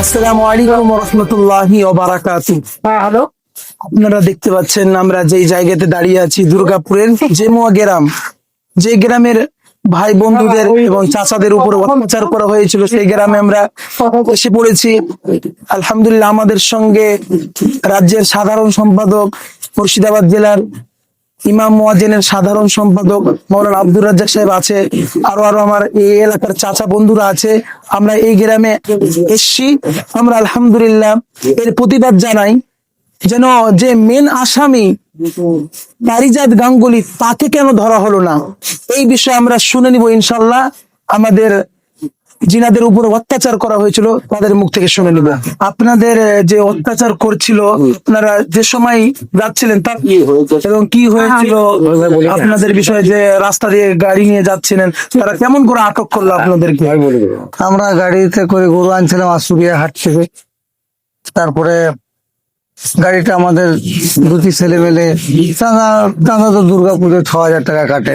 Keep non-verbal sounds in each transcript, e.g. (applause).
আসসালামু আলাইকুম রহমতুল্লাহি হ্যালো। আপনারা দেখতে পাচ্ছেন আমরা যেই জায়গাতে দাঁড়িয়ে আছি দুর্গাপুরের জেমুয়া গ্রাম যে গ্রামের ভাই বন্ধুদের এবং চাচাদের উপর অত্যাচার করা হয়েছিল সেই গ্রামে আমরা এসে পড়েছি। আলহামদুলিল্লাহ আমাদের সঙ্গে রাজ্যের সাধারণ সম্পাদক মুর্শিদাবাদ জেলার ইমাম মোয়াজেনের সাধারণ সম্পাদক মৌলানা আব্দুর রাজ্জাক সাহেব আছে আরও আরও আমার এই এলাকার চাচা বন্ধুরা আছে। আমরা এই গ্রামে এসছি। আমরা আলহামদুলিল্লাহ এর প্রতিবাদ জানাই। যেন যে মেন আসামি পারিজাত গাঙ্গুলি তাকে কেন ধরা হলো না? এই বিষয়ে আমরা শুনে নিব ইনশাল্লাহ। আমাদের জিনাদের উপর অত্যাচার করা হয়েছিল তাদের মুখ থেকে শুনে নিব। আপনাদের যে অত্যাচার করছিল আপনারা যে সময় যাচ্ছিলেন তার এবং কি হয়েছিল আপনাদের বিষয়ে যে রাস্তা দিয়ে গাড়ি নিয়ে যাচ্ছিলেন তারা কেমন করে আটক করল আপনাদেরকে? আমরা গাড়িতে করে গরু আনছিলাম আশুরিয়া হাট থেকে। তারপরে গাড়িটা আমাদের দুটি ছেলে মেলে চাঁদা চাঁদা তো দুর্গাপুরে ছ হাজার টাকা কাটে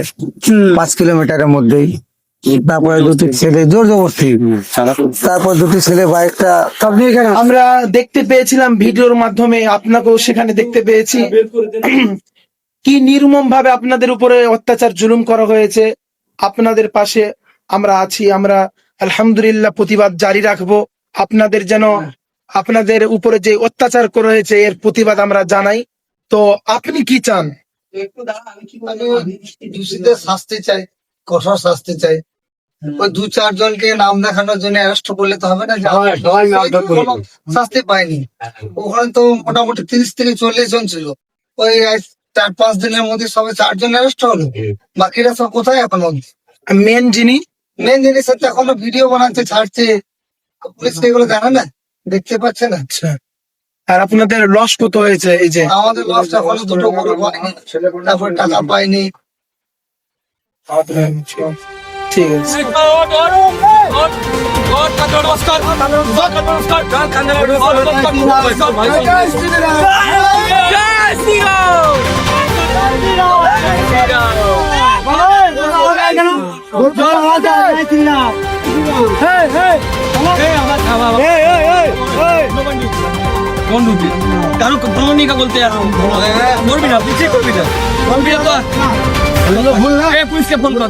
পাঁচ কিলোমিটারের মধ্যেই। তারপরে দুটি ছেলে জোর জবরদস্তি। তারপর দুটি ছেলে বাইকটা আপনি আমরা দেখতে পেয়েছিলাম ভিডিওর মাধ্যমে আপনাকেও সেখানে দেখতে পেয়েছি। (clears throat) কি নির্মম ভাবে আপনাদের উপরে অত্যাচার জুলুম করা হয়েছে আপনাদের পাশে আমরা আছি আমরা আলহামদুলিল্লাহ প্রতিবাদ জারি রাখব আপনাদের যেন আপনাদের উপরে যে অত্যাচার করা হয়েছে এর প্রতিবাদ আমরা জানাই। তো আপনি কি চান? আমি দোষীদের শাস্তি চাই কঠোর শাস্তি চাই। ওই দু চার জনকে নাম দেখানোর জন্য অ্যারেস্ট করলে তো হবে না শাস্তি পাইনি ওখানে তো মোটামুটি তিরিশ থেকে চল্লিশ জন ছিল। ওই চার পাঁচ দিনের মধ্যে সবাই চারজন অ্যারেস্ট হলো। বাকিরা সব কোথায় এখন অব্দি মেন যিনি? মেন জিনিস এখনও ভিডিও বানাচ্ছে ছাড়ছে। পুলিশ এগুলো জানে না? দেখতে পাচ্ছেন? আচ্ছা। আর আপনাদের লস কত হয়েছে? এই যে আমাদের লসটা এখনও দুটো গরু পাইনি তারপর টাকা পাইনি ঠিক আছে। কোনো নিকা বলতে মরবি না। তুই চেক করবি না। মরবি না তো। পুলিশকে ফোন কর।